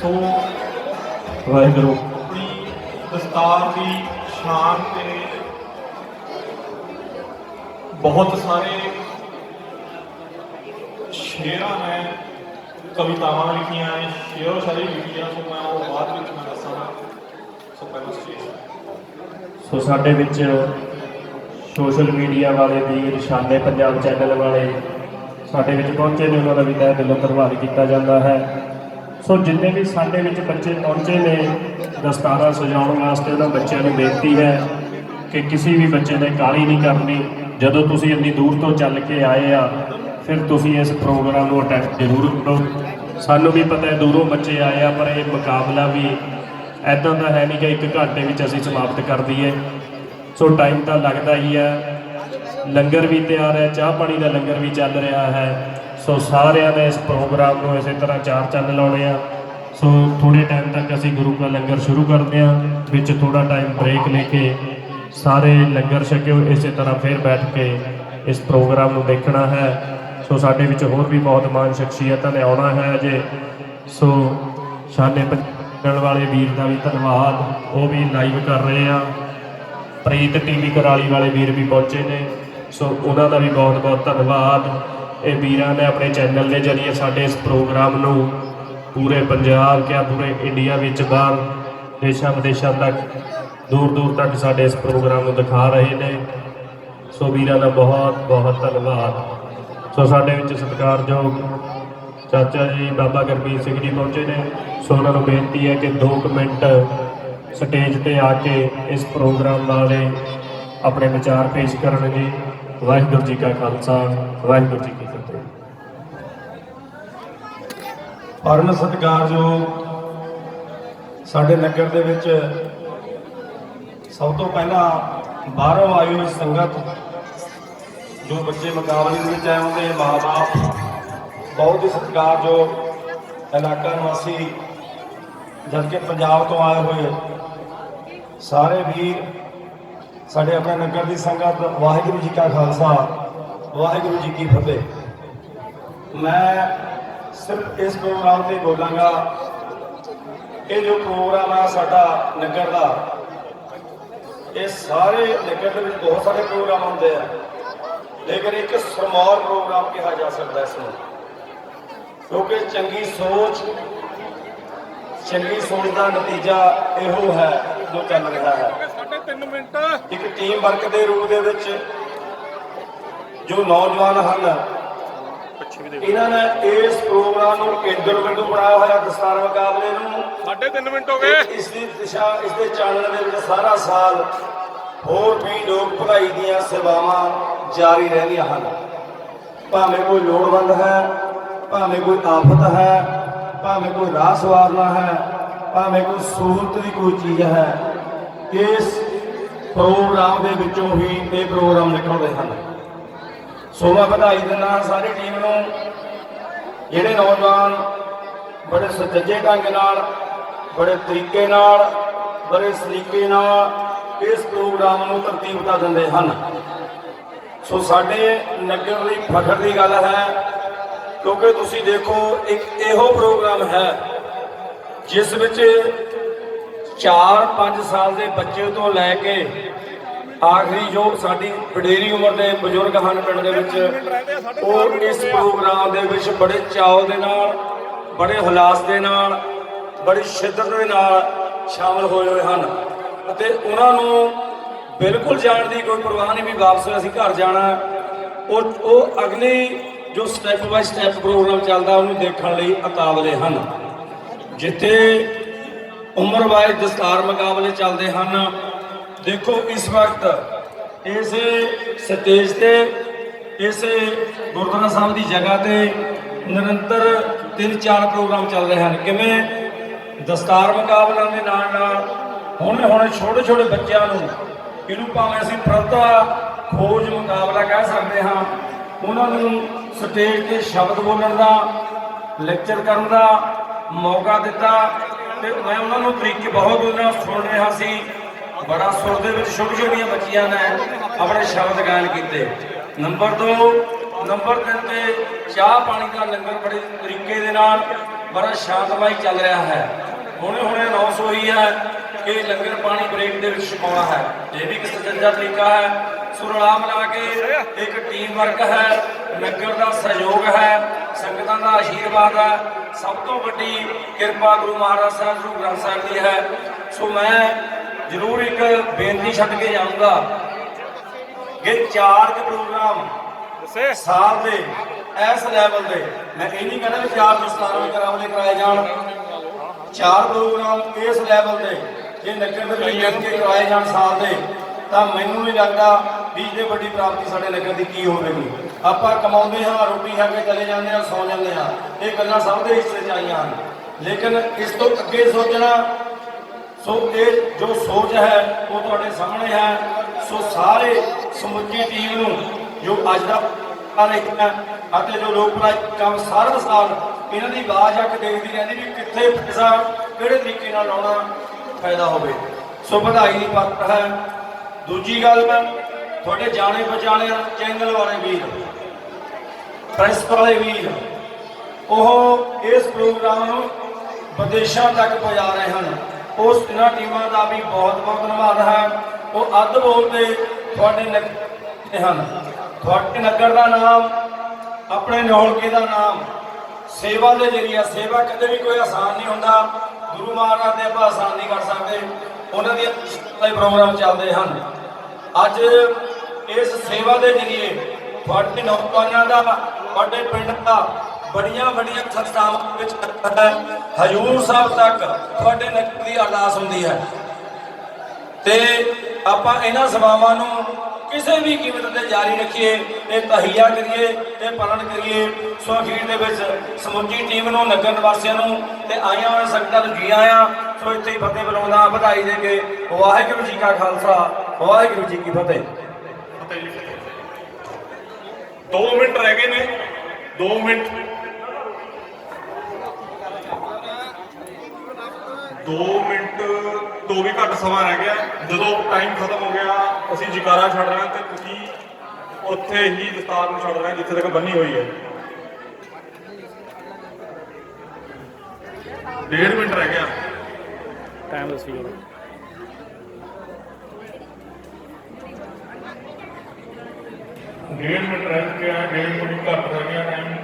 ਸੋ ਵਾਹਿਗੁਰੂ। ਆਪਣੀ ਦਸਤਾਰ ਦੀ ਸ਼ਾਨ ਤੇ ਬਹੁਤ ਸਾਰੇ ਸ਼ੇਰਾਂ ਨੇ ਕਵਿਤਾਵਾਂ ਲਿਖੀਆਂ ਨੇ ਸ਼ੇਰੋ ਸ਼ਾਇਰੀ ਲਿਖੀਆਂ ਸੋ ਮੈਂ ਉਹ ਬਾਅਦ ਵਿੱਚ ਮੈਂ ਦੱਸਾਂਗਾ ਸੋ ਪਹਿਲਾਂ ਸਟੇਜ ਸੋ ਸਾਡੇ ਵਿੱਚ ਸੋਸ਼ਲ ਮੀਡੀਆ ਵਾਲੇ ਵੀਰ ਸ਼ਾਨੇ ਪੰਜਾਬ ਚੈਨਲ ਵਾਲੇ ਸਾਡੇ ਵਿੱਚ ਪਹੁੰਚੇ ਨੇ ਉਹਨਾਂ ਦਾ ਵੀ ਤਹਿ ਦਿਲੋਂ ਧੰਨਵਾਦ ਕੀਤਾ ਜਾਂਦਾ ਹੈ। ਸੋ ਜਿੰਨੇ ਵੀ ਸਾਡੇ ਵਿੱਚ ਬੱਚੇ ਪਹੁੰਚੇ ਨੇ, ਦਸਤਾਰਾਂ ਸਜਾਉਣ ਵਾਸਤੇ ਉਹਨਾਂ ਬੱਚਿਆਂ ਨੂੰ ਬੇਨਤੀ ਹੈ ਕਿ ਕਿਸੇ ਵੀ ਬੱਚੇ ਨੇ ਕਾਲੀ ਨਹੀਂ ਕਰਨੀ। ਜਦੋਂ ਤੁਸੀਂ ਇੰਨੀ ਦੂਰ ਤੋਂ ਚੱਲ ਕੇ ਆਏ ਆ, ਫਿਰ ਤੁਸੀਂ ਇਸ ਪ੍ਰੋਗਰਾਮ ਨੂੰ ਅਟੈਂਡ ਜ਼ਰੂਰ ਕਰੋ। ਸਾਨੂੰ ਵੀ ਪਤਾ ਹੈ ਦੂਰੋਂ ਬੱਚੇ ਆਏ ਆ, ਪਰ ਇਹ ਮੁਕਾਬਲਾ ਵੀ ਐਦਾਂ ਦਾ ਹੈ ਨਹੀਂ ਕਿ ਇੱਕ ਘੰਟੇ ਵਿੱਚ ਅਸੀਂ ਸਮਾਪਤ ਕਰ ਦਈਏ। ਸੋ ਟਾਈਮ ਤਾਂ ਲੱਗਦਾ ਹੀ ਹੈ। ਲੰਗਰ ਵੀ ਤਿਆਰ ਹੈ, ਚਾਹ ਪਾਣੀ ਦਾ ਲੰਗਰ ਵੀ ਚੱਲ ਰਿਹਾ ਹੈ। ਸੋ ਸਾਰਿਆਂ ਨੇ ਇਸ ਪ੍ਰੋਗਰਾਮ ਨੂੰ ਇਸੇ ਤਰ੍ਹਾਂ ਚਾਰ ਚੰਨ ਲਾਉਣੇ ਆ। ਸੋ ਥੋੜੇ ਟਾਈਮ ਤੱਕ ਅਸੀਂ ਗੁਰੂ ਦਾ ਲੰਗਰ ਸ਼ੁਰੂ ਕਰਦੇ ਹਾਂ। ਵਿੱਚ ਥੋੜਾ ਟਾਈਮ ਬ੍ਰੇਕ ਲੈ ਕੇ ਸਾਰੇ ਲੰਗਰ ਛਕਿਓ, ਇਸੇ ਤਰ੍ਹਾਂ ਫਿਰ ਬੈਠ ਕੇ ਇਸ ਪ੍ਰੋਗਰਾਮ ਨੂੰ ਦੇਖਣਾ ਹੈ। ਸੋ ਸਾਡੇ ਵਿੱਚ ਹੋਰ ਵੀ ਬਹੁਤ ਮਾਨ ਸ਼ਖਸੀਅਤਾਂ ਨੇ ਆਉਣਾ ਹੈ ਅਜੇ। ਸੋ ਸ਼ਾਨੇ ਪੰਜਣ ਵਾਲੇ ਵੀਰ ਦਾ ਵੀ ਧੰਨਵਾਦ। ਉਹ ਵੀ ਲਾਈਵ ਕਰ ਰਹੇ ਆ। ਪ੍ਰੀਤ ਟੀਵੀ ਕਰਾਲੀ ਵਾਲੇ ਵੀਰ ਵੀ ਪਹੁੰਚੇ ਨੇ। ਸੋ ਉਹਨਾਂ ਦਾ ਵੀ ਬਹੁਤ ਬਹੁਤ ਧੰਨਵਾਦ। ਇਹ ਵੀਰਾਂ ਨੇ ਆਪਣੇ ਚੈਨਲ ਦੇ ਜ਼ਰੀਏ ਸਾਡੇ ਇਸ ਪ੍ਰੋਗਰਾਮ ਨੂੰ ਪੂਰੇ ਪੰਜਾਬ ਕਿਆ ਪੂਰੇ ਇੰਡੀਆ ਵਿੱਚ ਬਾਹਰ ਦੇਸ਼ਾਂ ਵਿਦੇਸ਼ਾਂ ਤੱਕ, ਦੂਰ ਦੂਰ ਤੱਕ ਸਾਡੇ ਇਸ ਪ੍ਰੋਗਰਾਮ ਨੂੰ ਦਿਖਾ ਰਹੇ ਨੇ। ਸੋ ਵੀਰਾਂ ਦਾ ਬਹੁਤ ਬਹੁਤ ਧੰਨਵਾਦ। ਸੋ ਸਾਡੇ ਵਿੱਚ ਸਤਿਕਾਰਯੋਗ ਚਾਚਾ ਜੀ ਬਾਬਾ ਗੁਰਮੀਤ ਸਿੰਘ ਜੀ ਪਹੁੰਚੇ ਨੇ। ਸੋ ਉਹਨਾਂ ਨੂੰ ਬੇਨਤੀ ਹੈ ਕਿ 2 ਮਿੰਟ ਸਟੇਜ ਤੇ ਆ ਕੇ ਇਸ ਪ੍ਰੋਗਰਾਮ ਬਾਰੇ ਆਪਣੇ ਵਿਚਾਰ ਪੇਸ਼ ਕਰਨਗੇ। ਵਾਹਿਗੁਰੂ ਜੀ ਕਾ ਖਾਲਸਾ, ਵਾਹਿਗੁਰੂ ਜੀ ਕੀ ਫਤਿਹ। ਪਰਮ ਸਤਿਕਾਰਯੋਗ ਸਾਡੇ ਨਗਰ ਦੇ ਵਿੱਚ ਸਭ ਤੋਂ ਪਹਿਲਾਂ ਬਾਹਰੋਂ ਆਈ ਹੋਈ ਸੰਗਤ, ਜੋ ਬੱਚੇ ਮੁਕਾਬਲੇ ਦੇ ਵਿੱਚ ਆਏ ਹੁੰਦੇ ਮਾਂ-ਬਾਪ, ਬਹੁਤ ਹੀ ਸਤਿਕਾਰਯੋਗ ਇਲਾਕਾ ਨਿਵਾਸੀ ਜਦ ਕਿ ਪੰਜਾਬ ਤੋਂ ਆਏ ਹੋਏ ਸਾਰੇ ਵੀਰ ਸਾਡੇ ਆਪਣੇ ਨਗਰ ਦੀ ਸੰਗਤ, ਵਾਹਿਗੁਰੂ ਜੀ ਕਾ ਖਾਲਸਾ, ਵਾਹਿਗੁਰੂ ਜੀ ਕੀ ਫਤਿਹ। ਮੈਂ ਸਿਰਫ ਇਸ ਪ੍ਰੋਗਰਾਮ ਤੇ ਬੋਲਾਂਗਾ ਇਹ ਜੋ ਪ੍ਰੋਗਰਾਮ ਆ ਸਾਡਾ ਨਗਰ ਦਾ, ਇਹ ਸਾਰੇ ਨਗਰ ਦੇ ਵਿੱਚ ਬਹੁਤ ਸਾਰੇ ਪ੍ਰੋਗਰਾਮ ਹੁੰਦੇ ਆ, ਲੇਕਿਨ ਇੱਕ ਸਰਮੌਰ ਪ੍ਰੋਗਰਾਮ ਕਿਹਾ ਜਾ ਸਕਦਾ ਇਸ ਨੂੰ। ਕਿਉਂਕਿ ਚੰਗੀ ਸੋਚ ਚੰਗੀ ਸੋਚ ਦਾ ਨਤੀਜਾ ਇਹੋ ਹੈ ਜੋ ਚੱਲ ਰਿਹਾ ਹੈ। ਸਾਢੇ 3 ਮਿੰਟ। ਇੱਕ ਟੀਮ ਵਰਕ ਦੇ ਰੂਪ ਦੇ ਵਿੱਚ ਜੋ ਨੌਜਵਾਨ ਹਨ ਇਹਨਾਂ ਨੇ ਇਸ ਪ੍ਰੋਗਰਾਮ ਨੂੰ ਕੇਂਦਰ ਬਿੰਦੂ ਬਣਾਇਆ ਹੋਇਆ ਦਸਤਾਰ ਮੁਕਾਬਲੇ ਨੂੰ। ਸਾਢੇ 3 ਮਿੰਟ ਹੋ ਤੇ ਇਸ ਦੀ ਦਿਸ਼ਾ ਇਸ ਦੇ ਚਾਨਣ ਦੇ ਵਿੱਚ ਸਾਰਾ ਸਾਲ ਹੋਰ ਵੀ ਲੋਕ ਭਲਾਈ ਦੀਆਂ ਸੇਵਾਵਾਂ ਜਾਰੀ ਰਹਿੰਦੀਆਂ ਹਨ। ਭਾਵੇਂ ਕੋਈ ਲੋੜਵੰਦ ਹੈ ਭਾਵੇਂ ਕੋਈ ਆਫਤ ਹੈ ਭਾਵੇਂ ਕੋਈ ਰਾਹ ਸਵਾਰਨਾ ਹੈ ਭਾਵੇਂ ਕੋਈ ਸਹੂਲਤ ਦੀ ਕੋਈ ਚੀਜ਼ ਹੈ, ਇਸ ਪ੍ਰੋਗਰਾਮ ਦੇ ਵਿੱਚੋਂ ਹੀ ਇਹ ਪ੍ਰੋਗਰਾਮ ਨਿਕਲਦੇ ਹਨ। ਸੋ ਮੈਂ ਵਧਾਈ ਦਿੰਦਾ ਸਾਰੀ ਟੀਮ ਨੂੰ ਜਿਹੜੇ ਨੌਜਵਾਨ ਬੜੇ ਸੁਚੱਜੇ ਢੰਗ ਨਾਲ, ਬੜੇ ਤਰੀਕੇ ਨਾਲ, ਬੜੇ ਸਲੀਕੇ ਨਾਲ ਇਸ ਪ੍ਰੋਗਰਾਮ ਨੂੰ ਤਰਤੀਬਤਾ ਦਿੰਦੇ ਹਨ। ਸੋ ਸਾਡੇ ਨਗਰ ਲਈ ਫਖਰ ਦੀ ਗੱਲ ਹੈ, ਕਿਉਂਕਿ ਤੁਸੀਂ ਦੇਖੋ, ਇੱਕ ਇਹੋ ਪ੍ਰੋਗਰਾਮ ਹੈ ਜਿਸ ਵਿੱਚ 4-5 ਸਾਲ ਦੇ ਬੱਚੇ ਤੋਂ ਲੈ ਕੇ ਆਖਰੀ ਜੋ ਸਾਡੀ ਵਡੇਰੀ ਉਮਰ ਦੇ ਬਜ਼ੁਰਗ ਹਨ ਪਿੰਡ ਦੇ ਵਿੱਚ, ਉਹ ਇਸ ਪ੍ਰੋਗਰਾਮ ਦੇ ਵਿੱਚ ਬੜੇ ਚਾਅ ਦੇ ਨਾਲ, ਬੜੇ ਹਲਾਸ ਦੇ ਨਾਲ, ਬੜੀ ਸ਼ਿੱਦਤ ਦੇ ਨਾਲ ਸ਼ਾਮਲ ਹੋਏ ਹੋਏ ਹਨ। ਅਤੇ ਉਹਨਾਂ ਨੂੰ ਬਿਲਕੁਲ ਜਾਣ ਦੀ ਕੋਈ ਪਰਵਾਹ ਨਹੀਂ ਵੀ ਵਾਪਸ ਅਸੀਂ ਘਰ ਜਾਣਾ। ਉਹ ਉਹ ਅਗਲੀ ਜੋ ਸਟੈਪ ਬਾਈ ਸਟੈਪ ਪ੍ਰੋਗਰਾਮ ਚੱਲਦਾ, ਉਹਨੂੰ ਦੇਖਣ ਲਈ ਉਤਾਵਲੇ ਹਨ। ਜਿੱਥੇ ਉਮਰ ਵਾਈਜ਼ ਦਸਤਾਰ ਮੁਕਾਬਲੇ ਚੱਲਦੇ ਹਨ। ਦੇਖੋ ਇਸ ਵਕਤ ਇਸ ਸਟੇਜ ਤੇ, ਇਸ ਗੁਰਦੁਆਰਾ ਸਾਹਿਬ ਦੀ ਜਗ੍ਹਾ ਤੇ ਨਿਰੰਤਰ ਤਿੰਨ ਚਾਰ ਪ੍ਰੋਗਰਾਮ ਚੱਲ ਰਹੇ ਹਨ। ਕਿਵੇਂ? ਦਸਤਾਰ ਮੁਕਾਬਲਿਆਂ ਦੇ ਨਾਲ ਨਾਲ ਹੁਣੇ ਹੁਣੇ ਛੋਟੇ ਛੋਟੇ ਬੱਚਿਆਂ ਨੂੰ ਇਹਨੂੰ ਭਾਵੇਂ ਅਸੀਂ ਫਰਦਾ ਖੋਜ ਮੁਕਾਬਲਾ ਕਹਿ ਸਕਦੇ ਹਾਂ, ਉਹਨਾਂ ਨੂੰ ਸਟੇਜ ਤੇ ਸ਼ਬਦ ਬੋਲਣ ਦਾ, ਲੈਕਚਰ ਕਰਨ ਦਾ ਮੌਕਾ ਦਿੱਤਾ ਤੇ ਮੈਂ ਉਹਨਾਂ ਨੂੰ ਤਰੀਕੇ ਬਹੁਤ ਉਹਨਾਂ ਸੁਣ ਰਿਹਾ ਸੀ। ਬੜਾ ਸੁਰ ਦੇ ਵਿੱਚ ਛੋਟੀ ਛੋਟੀਆਂ ਬੱਚੀਆਂ ਨੇ ਆਪਣੇ ਸ਼ਬਦ ਗਾਇਨ ਕੀਤੇ। ਨੰਬਰ 2 ਨੰਬਰ 3 ਤੇ ਚਾਹ ਪਾਣੀ ਦਾ ਲੰਗਰ ਬੜੇ ਤਰੀਕੇ ਦੇ ਨਾਲ ਬੜਾ ਸ਼ਾਂਤਮਈ ਚੱਲ ਰਿਹਾ ਹੈ। ਹੁਣੇ ਹੁਣੇ ਅਨਾਉਂਸ ਹੋਈ ਹੈ ਕਿ ਲੰਗਰ ਪਾਣੀ ਬ੍ਰੇਕ ਦੇ ਵਿੱਚ ਛਕਾਉਣਾ ਹੈ। ਇਹ ਵੀ ਇੱਕ ਸੁਚੱਜਾ ਤਰੀਕਾ ਹੈ। ਸੋ ਰਲਾ ਮਿਲਾ ਕੇ ਇੱਕ ਟੀਮ ਵਰਕ ਹੈ। ਲੰਗਰ ਦਾ ਸਹਿਯੋਗ ਹੈ। ਸੰਗਤਾਂ ਦਾ ਆਸ਼ੀਰਵਾਦ ਹੈ। ਸਭ ਤੋਂ ਵੱਡੀ ਕਿਰਪਾ ਗੁਰੂ ਮਹਾਰਾਜ ਸਾਹਿਬ ਗੁਰੂ ਗ੍ਰੰਥ ਸਾਹਿਬ ਦੀ ਹੈ। ਸੋ ਮੈਂ ਜ਼ਰੂਰ ਇੱਕ ਬੇਨਤੀ ਛੱਡ ਕੇ ਜਾਊਂਗਾ ਕਿ ਚਾਰ ਕੁ ਪ੍ਰੋਗਰਾਮ ਸਾਲ ਦੇ ਇਸ ਲੈਵਲ ਦੇ ਮੈਂ ਇਹ ਨਹੀਂ ਕਹਿੰਦਾ ਵੀ ਚਾਰ ਦਸਤਾਰਾਂ ਕਰਾਵਲੇ ਕਰਾਏ ਜਾਣ। ਚਾਰ ਪ੍ਰੋਗਰਾਮ ਇਸ ਲੈਵਲ ਦੇ ਜੇ ਨਗਰ ਦੇ ਵਿੱਚ ਕੇ ਕਰਾਏ ਜਾਣ ਸਾਲ ਦੇ ਤਾਂ ਮੈਨੂੰ ਨਹੀਂ ਲੱਗਦਾ ਵੀ ਇਹਦੇ ਵੱਡੀ ਪ੍ਰਾਪਤੀ ਸਾਡੇ ਨਗਰ ਦੀ ਕੀ ਹੋਵੇਗੀ? ਆਪਾਂ ਕਮਾਉਂਦੇ ਹਾਂ, ਰੋਟੀ ਖਾ ਕੇ ਚਲੇ ਜਾਂਦੇ ਹਾਂ, ਸੌ ਜਾਂਦੇ ਹਾਂ। ਇਹ ਗੱਲਾਂ ਸਭ ਦੇ ਹਿੱਸੇ 'ਚ ਆਈਆਂ ਹਨ। ਲੇਕਿਨ ਇਸ ਤੋਂ ਅੱਗੇ ਸੋਚਣਾ, ਸੋ ਇਹ ਜੋ ਸੋਚ ਹੈ, ਉਹ ਤੁਹਾਡੇ ਸਾਹਮਣੇ ਹੈ। ਸੋ ਸਾਰੇ ਸਮੁੱਚੀ ਟੀਮ ਨੂੰ ਜੋ ਅੱਜ ਦਾ ਆ ਅਤੇ ਜੋ ਲੋਕ ਭਲਾਈ ਕੰਮ ਸਾਰਾ ਸਾਲ ਇਹਨਾਂ ਦੀ ਆਵਾਜ਼ ਆ ਕੇ ਦੇਖਦੀ ਰਹਿੰਦੀ ਵੀ ਕਿੱਥੇ ਪੈਸਾ, ਕਿਹੜੇ ਤਰੀਕੇ ਨਾਲ ਲਾਉਣਾ ਫਾਇਦਾ ਹੋਵੇ। ਸੋ ਵਧਾਈ ਦੀ ਪਾਤਰ ਹੈ। ਦੂਜੀ ਗੱਲ ਮੈਂ ਤੁਹਾਡੇ ਜਾਣੇ ਪਛਾਣੇ ਚੈਨਲ ਵਾਲੇ ਵੀਰ ਪ੍ਰੈਸ ਵਾਲੇ ਵੀਰ, ਉਹ ਇਸ ਪ੍ਰੋਗਰਾਮ ਨੂੰ ਵਿਦੇਸ਼ਾਂ ਤੱਕ ਪਹੁੰਚਾ ਰਹੇ ਹਨ। ਉਸ ਇਹਨਾਂ ਟੀਮਾਂ ਦਾ ਵੀ ਬਹੁਤ ਬਹੁਤ ਧੰਨਵਾਦ ਹੈ। ਉਹ ਅੱਧ ਬੋਲਦੇ ਤੁਹਾਡੇ ਨਗਰ ਹਨ। ਤੁਹਾਡੇ ਨਗਰ ਦਾ ਨਾਮ, ਆਪਣੇ ਨੌਲਕੇ ਦਾ ਨਾਮ, ਸੇਵਾ ਦੇ ਜਰੀਆ ਸੇਵਾ ਕਦੇ ਵੀ ਕੋਈ ਆਸਾਨ ਨਹੀਂ ਹੁੰਦਾ। ਗੁਰੂ ਮਹਾਰਾਜ ਦੇ ਆਪਾਂ ਆਸਾਨ ਨਹੀਂ ਕਰ ਸਕਦੇ। ਉਹਨਾਂ ਦੀਆਂ ਦੇ ਪ੍ਰੋਗਰਾਮ ਚੱਲਦੇ ਹਨ। ਅੱਜ ਇਸ ਸੇਵਾ ਦੇ ਜਰੀਏ ਤੁਹਾਡੇ ਨੌਜਵਾਨਾਂ ਦਾ, ਤੁਹਾਡੇ ਪਿੰਡ ਦਾ ਬੜੀਆਂ ਬੜੀਆਂ ਸੰਸਥਾਵਾਂ ਵਿੱਚ ਕਰਦਾ ਹੈ। ਹਜੂਰ ਸਾਹਿਬ ਤੱਕ ਤੁਹਾਡੇ ਨਗਰ ਦੀ ਅਰਦਾਸ ਹੁੰਦੀ ਹੈ। ਤੇ ਆਪਾਂ ਇਹਨਾਂ ਸੇਵਾਵਾਂ ਨੂੰ ਕਿਸੇ ਵੀ ਕੀਮਤ ਤੇ ਜਾਰੀ ਰੱਖੀਏ, ਤੇ ਤਹੀਆ ਕਰੀਏ, ਤੇ ਪਾਲਣ ਕਰੀਏ। ਸੋ ਅਖੀਰ ਦੇ ਵਿੱਚ ਸਮੁੱਚੀ ਟੀਮ ਨੂੰ, ਨਗਰ ਨਿਵਾਸੀਆਂ ਨੂੰ ਤੇ ਆਈਆਂ ਹੋਈਆਂ ਸੰਗਤਾਂ ਨੂੰ ਜੀ ਆਇਆਂ। ਸੋ ਇੱਥੇ ਹੀ ਫਤਿਹ ਬੁਲਾਉਂਦਾ, ਵਧਾਈ ਦੇ ਕੇ ਵਾਹਿਗੁਰੂ ਜੀ ਕਾ ਖਾਲਸਾ, ਵਾਹਿਗੁਰੂ ਜੀ ਕੀ ਫਤਿਹ। ਫਤਿਹ ਜੀ। 2 ਮਿੰਟ ਰਹਿ ਗਏ ਨੇ। 2 ਮਿੰਟ। 2 ਮਿੰਟ ਤੋਂ ਵੀ ਘੱਟ ਸਮਾਂ ਰਹਿ ਗਿਆ। ਜਦੋਂ ਟਾਈਮ ਖਤਮ ਹੋ ਗਿਆ, ਅਸੀਂ ਜਕਾਰਾ ਛੱਡ ਰਹੇ ਹਾਂ ਤੇ ਤੁਸੀਂ ਉੱਥੇ ਹੀ ਦਸਤਾਰ ਨੂੰ ਛੱਡ ਰਹੇ ਜਿੱਥੇ ਤੱਕ ਬੰਨੀ ਹੋਈ ਹੈ। ਡੇਢ ਮਿੰਟ ਰਹਿ ਗਿਆ। ਟਾਈਮ ਦੱਸੀ ਜਾਓ। ਡੇਢ ਮਿੰਟ ਰਹਿ ਗਿਆ ਡੇਢ ਤੋਂ ਘੱਟ ਰਹਿ ਗਿਆ ਟਾਈਮ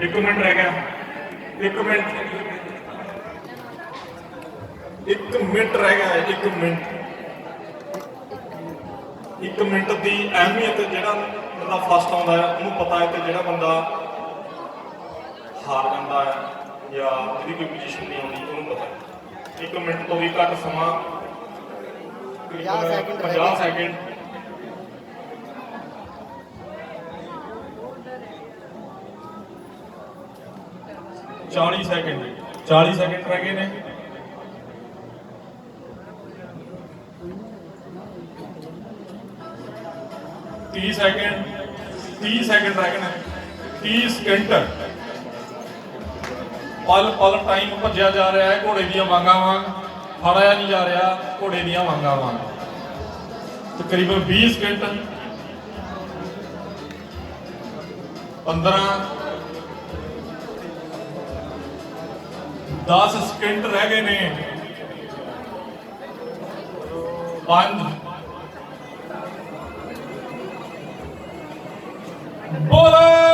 ਇੱਕ ਮਿੰਟ ਰਹਿ ਗਿਆ। ਇੱਕ ਮਿੰਟ। ਇੱਕ ਮਿੰਟ ਰਹਿ ਗਿਆ, ਇੱਕ ਮਿੰਟ। ਇੱਕ ਮਿੰਟ ਦੀ ਅਹਿਮੀਅਤ ਜਿਹੜਾ ਬੰਦਾ ਫਸਟ ਆਉਂਦਾ ਉਹਨੂੰ ਪਤਾ ਹੈ ਤੇ ਜਿਹੜਾ ਬੰਦਾ ਹਾਰ ਜਾਂਦਾ ਹੈ ਜਾਂ ਜਿਹਦੀ ਕੋਈ ਪੋਜੀਸ਼ਨ ਨਹੀਂ ਆਉਂਦੀ ਉਹਨੂੰ ਪਤਾ ਹੈ। ਇੱਕ ਮਿੰਟ ਤੋਂ ਵੀ ਘੱਟ ਸਮਾਂ। 50 ਸੈਕਿੰਡ ਰਹਿ 50 ਗਏ। ਸੈਕਿੰਡ ਚਾਲੀ ਸੈਕਿੰਡ 40 ਸੈਕਿੰਡ ਰਹਿ ਗਏ ਨੇ। ਤੀਹ ਸੈਕਿੰਡ 30 ਸੈਕਿੰਡ ਰਹਿ ਗਏ ਨੇ। 30 ਸਕਿੰਟ ਪਲ ਪਲ ਟਾਈਮ ਭੱਜਿਆ ਜਾ ਰਿਹਾ ਹੈ, ਘੋੜੇ ਦੀਆਂ ਵਾਂਗਾਂ ਵਾਂਗ। ਫੜਿਆ ਨਹੀਂ ਜਾ ਰਿਹਾ, ਘੋੜੇ ਦੀਆਂ ਵਾਂਗਾਂ ਵਾਂਗ। ਤਕਰੀਬਨ 20 ਸਕਿੰਟ 15 10 ਸਕਿੰਟ ਰਹਿ ਗਏ ਨੇ। 5 ਬੋਲੇ!